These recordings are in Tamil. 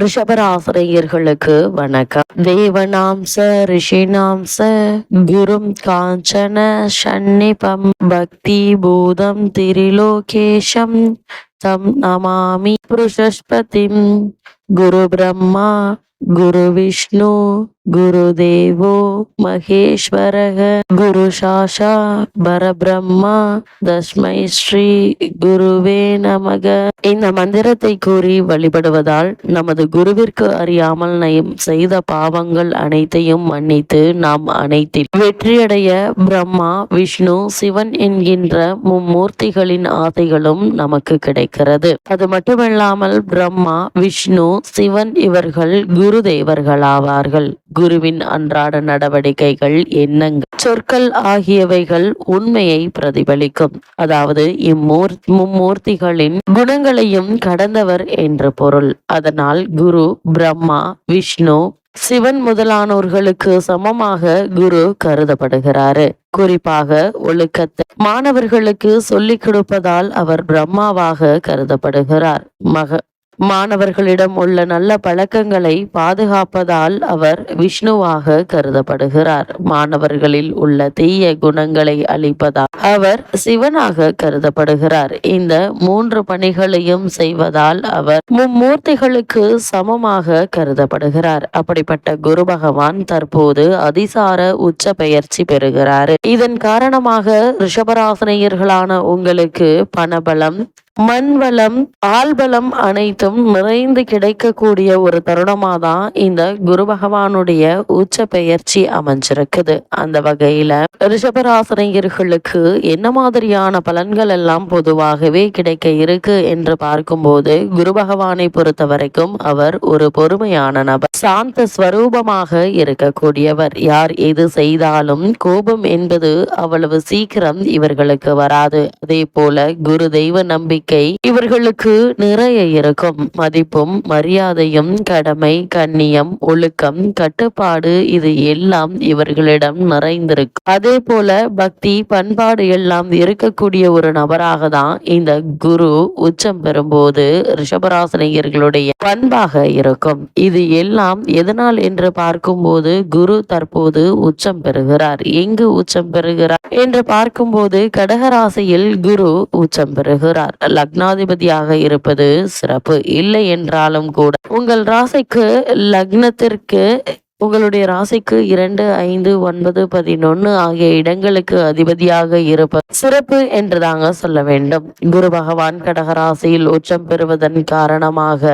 ரிஷபராசிரியர்களுக்கு வணக்கம். தேவநாம்ச ரிஷினாம்ச குரும் காஞ்சன சன்னிபம் பக்தி பூதம் திரிலோகேஷம் தம் நமாமி புருஷஸ்பதிம் குரு பிரம்மா குரு விஷ்ணு குரு தேவோ மகேஸ்வரக குரு சாஷா பரபிரம்மா தஸ்மை ஸ்ரீ குருவே நமக. இந்த மந்திரத்தை கூறி வழிபடுவதால் நமது குருவிற்கு அறியாமல் நயம் செய்த பாவங்கள் அனைத்தையும் மன்னித்து நாம் அனைத்தில் வெற்றியடைய பிரம்மா விஷ்ணு சிவன் என்கின்ற மும்மூர்த்திகளின் ஆசைகளும் நமக்கு கிடைக்கிறது. அது மட்டுமல்லாமல் பிரம்மா விஷ்ணு சிவன் இவர்கள் குரு தேவர்களாவார்கள் குருவின் அன்றாட நடவடிக்கைகள் எண்ணங்கள் சொற்கள் ஆகியவைகள் உண்மையை பிரதிபலிக்கும். அதாவது இம்மூர் மும்மூர்த்திகளின் குணங்களையும் கடந்தவர் என்று பொருள். அதனால் குரு பிரம்மா விஷ்ணு சிவன் முதலானோர்களுக்கு சமமாக குரு கருதப்படுகிறாரு. குறிப்பாக ஒழுக்கத்தை மாணவர்களுக்கு சொல்லிக் கொடுப்பதால் அவர் பிரம்மாவாக கருதப்படுகிறார். மக மாணவர்களிடம் உள்ள நல்ல பழக்கங்களை பாதுகாப்பதால் அவர் விஷ்ணுவாக கருதப்படுகிறார். மாணவர்களில் உள்ள தீய குணங்களை அளிப்பதால் அவர் சிவனாக கருதப்படுகிறார். இந்த மூன்று பணிகளையும் செய்வதால் அவர் மும்மூர்த்திகளுக்கு சமமாக கருதப்படுகிறார். அப்படிப்பட்ட குரு பகவான் தற்போது அதிசார உச்ச பெயர்ச்சி பெறுகிறார். இதன் காரணமாக ரிஷபராசனையர்களான உங்களுக்கு பணபலம் மண்வளம் ஆள்பலம் அனைத்தும் நிறைந்து கிடைக்கக்கூடிய ஒரு தருணமாக தான் இந்த குரு பகவானுடைய உச்ச பெயர்ச்சி அமைஞ்சிருக்குது. அந்த வகையில ரிஷபராசனையர்களுக்கு என்ன மாதிரியான பலன்கள் எல்லாம் பொதுவாகவே கிடைக்க இருக்கு என்று பார்க்கும்போது குரு பகவானை பொறுத்த வரைக்கும் அவர் ஒரு பொறுமையான நபர். சாந்த ஸ்வரூபமாக இருக்கக்கூடியவர். யார் எது செய்தாலும் கோபம் என்பது அவ்வளவு சீக்கிரம் இவர்களுக்கு வராது. அதே போல குரு தெய்வ நம்பிக்கை இவர்களுக்கு நிறைய இருக்கும். மதிப்பும் மரியாதையும் கடமை கண்ணியம் ஒழுக்கம் கட்டுப்பாடு இது எல்லாம் இவர்களிடம் நிறைந்திருக்கும். அதே போல பக்தி பண்பாடு எல்லாம் இருக்கக்கூடிய ஒரு நபராக தான் இந்த குரு உச்சம் பெறும்போது ரிஷபராசனையர்களுடைய பண்பாக இருக்கும். இது எல்லாம் எதனால் என்று பார்க்கும்போது குரு தற்போது உச்சம் பெறுகிறார். எங்கு உச்சம் பெறுகிறார்? என்று பார்க்கும்போது கடகராசியில் குரு உச்சம் பெறுகிறார். லக்னாதிபதியாக இருப்பது சிறப்பு. இல்லை என்றாலும் கூட உங்கள் ராசிக்கு லக்னத்திற்கு உங்களுடைய ராசிக்கு இரண்டு ஐந்து ஒன்பது பதினொன்னு ஆகிய இடங்களுக்கு அதிபதியாக இருப்ப சிறப்பு என்று தாங்க சொல்ல வேண்டும். குரு பகவான் கடகராசியில் உச்சம் பெறுவதன் காரணமாக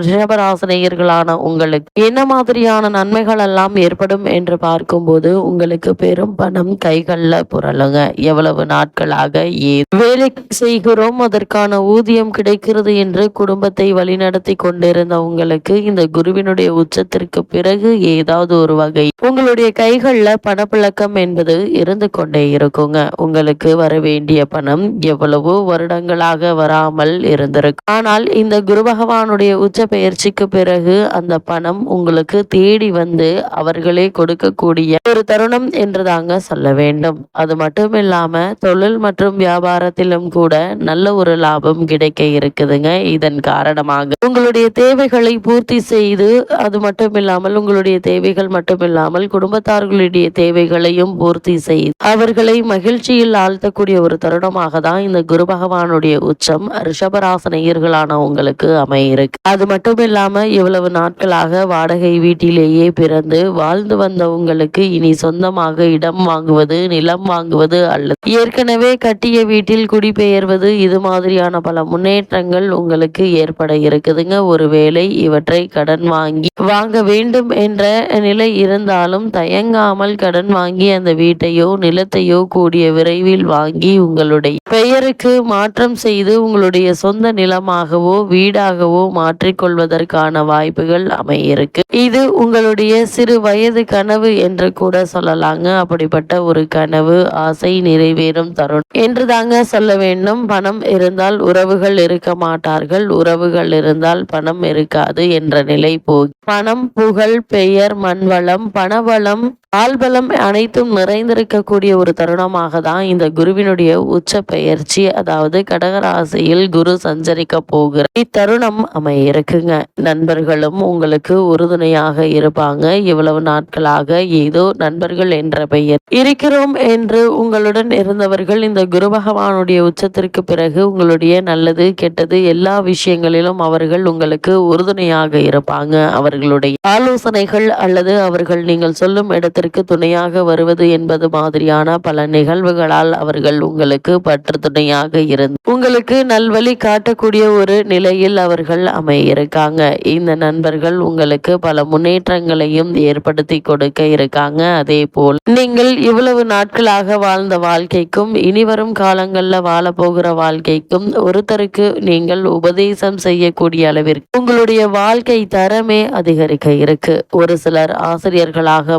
ரிஷபராசினியர்களான உங்களுக்கு என்ன மாதிரியான நன்மைகள் எல்லாம் ஏற்படும் என்று பார்க்கும்போது உங்களுக்கு பெரும் பணம் கைகள்ல புரளுங்க. எவ்வளவு நாட்களாக ஏ வேலை செய்கிறோம் அதற்கான ஊதியம் கிடைக்கிறது என்று குடும்பத்தை வழிநடத்தி கொண்டிருந்த உங்களுக்கு இந்த குருவினுடைய உச்சத்திற்கு பிறகு ஏதாவது ஒரு வகை உங்களுடைய கைகள்ல பணப்பழக்கம் என்பது இருந்து கொண்டே இருக்குங்க. உங்களுக்கு வர வேண்டிய பணம் எவ்வளவோ வருடங்களாக வராமல் இருந்திருக்கு. ஆனால் இந்த குரு பகவானுடைய உச்ச பயிற்சிக்கு பிறகு அந்த பணம் உங்களுக்கு தேடி வந்து அவர்களே கொடுக்கக்கூடிய ஒரு தருணம் என்று தாங்க சொல்ல வேண்டும். அது மட்டும் இல்லாம தொழில் மற்றும் வியாபாரத்தை வியாபாரத்திலும் கூட நல்ல ஒரு லாபம் கிடைக்க இருக்குதுங்க. இதன் காரணமாக உங்களுடைய தேவைகளை பூர்த்தி செய்து அது மட்டும் இல்லாமல் உங்களுடைய தேவைகள் மட்டுமில்லாமல் குடும்பத்தார்களுடைய தேவைகளையும் பூர்த்தி செய்து அவர்களை மகிழ்ச்சியில் ஆழ்த்தக்கூடிய ஒரு தருணமாக தான் இந்த குரு பகவானுடைய உச்சம் ரிஷபராசனையர்களான உங்களுக்கு அமையிருக்கு. அது மட்டும் இல்லாம இவ்வளவு நாட்களாக வாடகை வீட்டிலேயே பிறந்து வாழ்ந்து வந்த உங்களுக்கு இனி சொந்தமாக இடம் வாங்குவது நிலம் வாங்குவது அல்லது ஏற்கனவே கட்டிய வீட்டில் குடிபெயர்வது இது மாதிரியான பல முன்னேற்றங்கள் உங்களுக்கு ஏற்பட இருக்குதுங்க. ஒருவேளை இவற்றை கடன் வாங்கி வாங்க வேண்டும் என்ற நிலை இருந்தாலும் தயங்காமல் கடன் வாங்கி அந்த வீட்டையோ நிலத்தையோ கூடிய விரைவில் வாங்கி உங்களுடைய பெயருக்கு மாற்றம் செய்து உங்களுடைய சொந்த நிலமாகவோ வீடாகவோ மாற்றிக்கொள்வதற்கான வாய்ப்புகள் அமையிருக்கு. இது உங்களுடைய சிறு வயது கனவு என்று கூட சொல்லலாங்க. அப்படிப்பட்ட ஒரு கனவு ஆசை நிறைவேறும் தருணம். என்று தாங்க சொல்ல சொல்ல வேண்டும். பணம் இருந்தால் உறவுகள் இருக்க மாட்டார்கள். உறவுகள் இருந்தால் பணம் இருக்காது என்ற நிலை போகி. பணம் புகழ் பெயர் மண்வளம் பணவளம் கால்பலம் அனைத்தும் நிறைந்திருக்கக்கூடிய ஒரு தருணமாக தான் இந்த குருவினுடைய உச்ச பெயர்ச்சி அதாவது கடகராசியில் குரு சஞ்சரிக்க போகிற இத்தருணம் அமைய இருக்குங்க நண்பர்களும் உங்களுக்கு உறுதுணையாக இருப்பாங்க. இவ்வளவு நாட்களாக ஏதோ நண்பர்கள் என்ற பெயர் இருக்கிறோம் என்று உங்களுடன் இருந்தவர்கள் இந்த குரு பகவானுடைய உச்சத்திற்கு பிறகு உங்களுடைய நல்லது கெட்டது எல்லா விஷயங்களிலும் அவர்கள் உங்களுக்கு உறுதுணையாக இருப்பாங்க. அவர்களுடைய ஆலோசனைகள் அல்லது அவர்கள் நீங்கள் சொல்லும் இடத்திற்கு துணையாக வருவது என்பது மாதிரியான பல நிகழ்வுகளால் அவர்கள் உங்களுக்கு பற்று துணையாக இருந்து உங்களுக்கு நல்வழி காட்டக்கூடிய ஒரு நிலையில் அவர்கள் அமையிருக்காங்க. இந்த நண்பர்கள் உங்களுக்கு பல முன்னேற்றங்களையும் ஏற்படுத்தி கொடுக்க இருக்காங்க. அதே போல் நீங்கள் இவ்வளவு நாட்களாக வாழ்ந்த வாழ்க்கைக்கும் இனிவரும் காலங்களில் வாழப்போகிற வாழ்க்கைக்கும் ஒருத்தருக்கு நீங்கள் உபதேசம் செய்யக்கூடிய அளவிற்கு உங்களுடைய வாழ்க்கை தரமே அதிகரிக்க இருக்கு. ஒரு சிலர் ஆசிரியர்களாக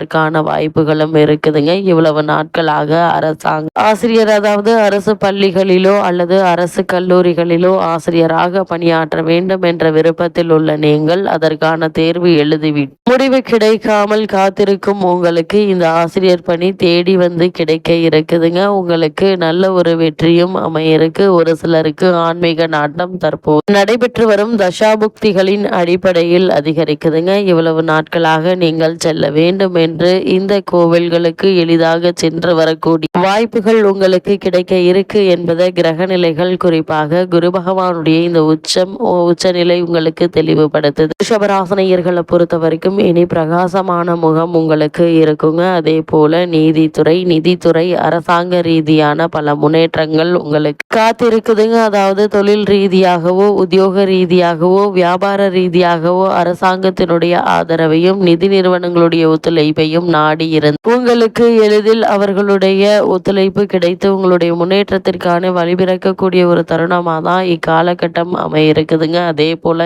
மாறுவதற்கான வாய்ப்புகளும் இருக்குதுங்க. இவ்வளவு நாட்களாக அரசாங்க ஆசிரியர் அதாவது அரசு பள்ளிகளிலோ அல்லது அரசு கல்லூரிகளிலோ ஆசிரியராக பணியாற்ற வேண்டும் என்ற விருப்பத்தில் உள்ள நீங்கள் அதற்கான தேர்வு எழுதிவிட்டு முடிவு கிடைக்காமல் காத்திருக்கும் உங்களுக்கு இந்த ஆசிரியர் பணி தேடி வந்து கிடைக்க இருக்குதுங்க. உங்களுக்கு நல்ல ஒரு வெற்றியும் அமையருக்கு. ஒரு சிலருக்கு ஆன்மீக நாட்டம் தற்போது நடைபெற்று வரும் தசாபுக்திகளின் அடிப்படையில் அதிகரிக்குதுங்க. இவ்வளவு நாட்களாக நீங்கள் செல்ல வேண்டும் என்று இந்த கோவில்களுக்கு எளிதாக சென்று வரக்கூடிய வாய்ப்புகள் உங்களுக்கு கிடைக்க இருக்கு என்பதை கிரக நிலைகள் குறிப்பாக குரு பகவானுடைய இந்த உச்சம் உச்சநிலை உங்களுக்கு தெளிவுபடுத்துது. ரிஷபராசனையர்களை பொறுத்த வரைக்கும் இனி பிரகாசமான முகம் உங்களுக்கு இருக்குங்க. அதே போல நீதித்துறை நிதித்துறை அரசாங்க ரீதியான பல முன்னேற்றங்கள் உங்களுக்கு காத்திருக்குதுங்க. அதாவது தொழில் ரீதியாகவோ உத்தியோக ரீதியாகவோ வியாபார ரீதியாகவோ அரசாங்கத்தினுடைய ஆதரவையும் நிதி நிறுவனங்களுடைய ஒத்துழைப்பு ஒத்துழைப்பையும் நாடி உங்களுக்கு எளிதில் அவர்களுடைய ஒத்துழைப்பு கிடைத்து உங்களுடைய முன்னேற்றத்திற்கான வழிபிறக்கக்கூடிய ஒரு தருணமா தான் இக்காலகட்டம் அமைய இருக்குதுங்க அதே போல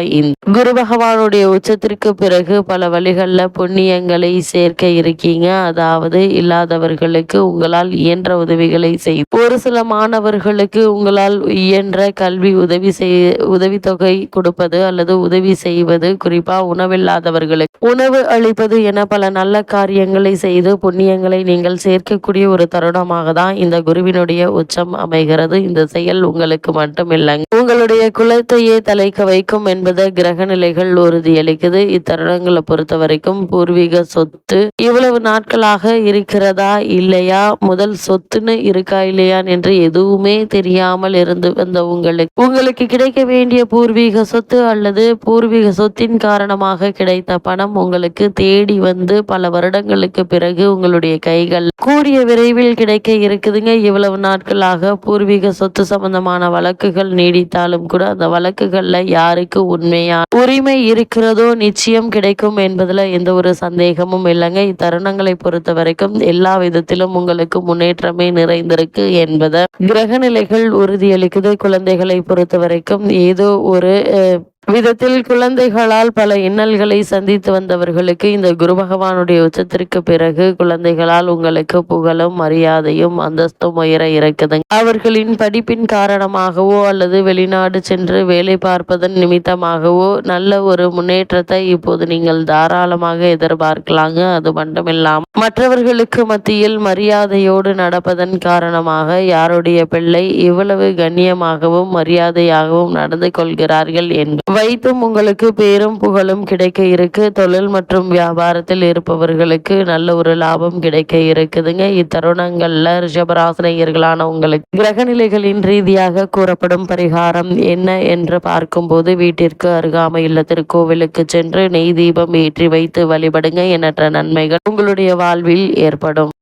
குரு பகவானுடைய உச்சத்திற்கு பிறகு பல வழிகளில் புண்ணியங்களை சேர்க்க இருக்கீங்க. அதாவது இல்லாதவர்களுக்கு உங்களால் இயன்ற உதவிகளை செய் ஒரு சில மாணவர்களுக்கு உங்களால் இயன்ற கல்வி உதவி செய் உதவித்தொகை கொடுப்பது அல்லது உதவி செய்வது குறிப்பா உணவில்லாதவர்களுக்கு உணவு அளிப்பது என பல நல்ல காரியங்களை செய்து புண்ணியங்களை நீங்கள் சேர்க்கக்கூடிய ஒரு தருணமாக தான் இந்த குருவினுடைய உச்சம் அமைகிறது. இந்த செயல் உங்களுக்கு மட்டும் இல்லைங்க உங்களுடைய குலத்தையே தலைக்க வைக்கும் என்பதை கிரக நிலைகள் உறுதியளிக்குது. இத்தருணங்களை பொறுத்த வரைக்கும் பூர்வீக சொத்து இவ்வளவு நாட்களாக இருக்கிறதா இல்லையா? முதல் சொத்துன்னு இருக்கா இல்லையா என்று எதுவுமே தெரியாமல் இருந்து வந்த உங்களுக்கு உங்களுக்கு கிடைக்க வேண்டிய பூர்வீக சொத்து அல்லது பூர்வீக சொத்தின் காரணமாக கிடைத்த பணம் உங்களுக்கு தேடி வந்து பல வருடங்களுக்கு பிறகு உங்களுடைய கைகள் கூடிய விரைவில் கிடைக்க இருக்குதுங்க. இவ்வளவு நாட்களாக பூர்வீக சொத்து சம்பந்தமான வழக்குகள் நீடித்தாலும் கூட அந்த வழக்குகள்ல யாருக்கு உண்மையான உரிமை இருக்கிறதோ நிச்சயம் கிடைக்கும் என்பதுல எந்த ஒரு சந்தேகமும் இல்லைங்க. இத்தருணங்களை பொறுத்த வரைக்கும் எல்லா விதத்திலும் உங்களுக்கு முன்னேற்றமே நிறைந்திருக்கு என்பதை கிரக நிலைகள் உறுதியளிக்குது. குழந்தைகளை பொறுத்த வரைக்கும் ஏதோ ஒரு விதத்தில் குழந்தைகளால் பல இன்னல்களை சந்தித்து வந்தவர்களுக்கு இந்த குரு பகவானுடைய உச்சத்திற்கு பிறகு குழந்தைகளால் உங்களுக்கு புகழும் மரியாதையும் அந்தஸ்தும் உயர இருக்குதுங்க அவர்களின் படிப்பின் காரணமாகவோ அல்லது வெளிநாடு சென்று வேலை பார்ப்பதன் நிமித்தமாகவோ நல்ல ஒரு முன்னேற்றத்தை இப்போது நீங்கள் தாராளமாக எதிர்பார்க்கலாங்க. அது மட்டுமில்லாமல் மற்றவர்களுக்கு மத்தியில் மரியாதையோடு நடப்பதன் காரணமாக யாருடைய பிள்ளை இவ்வளவு கண்ணியமாகவும் மரியாதையாகவும் நடந்து கொள்கிறார்கள் என்று வைத்தும் உங்களுக்கு பேரும் புகழும் கிடைக்க இருக்கு. தொழில் மற்றும் வியாபாரத்தில் இருப்பவர்களுக்கு நல்ல ஒரு லாபம் கிடைக்க இருக்குதுங்க. இத்தருணங்கள்ல ரிஷபராசினியர்களான உங்களுக்கு கிரகநிலைகளின் ரீதியாக கூறப்படும் பரிகாரம் என்ன என்று பார்க்கும்போது வீட்டிற்கு அருகாமையில் திருக்கோவிலுக்கு சென்று நெய் தீபம் ஏற்றி வைத்து வழிபடுங்க. எண்ணற்ற நன்மைகள் உங்களுடைய வாழ்வில் ஏற்படும்.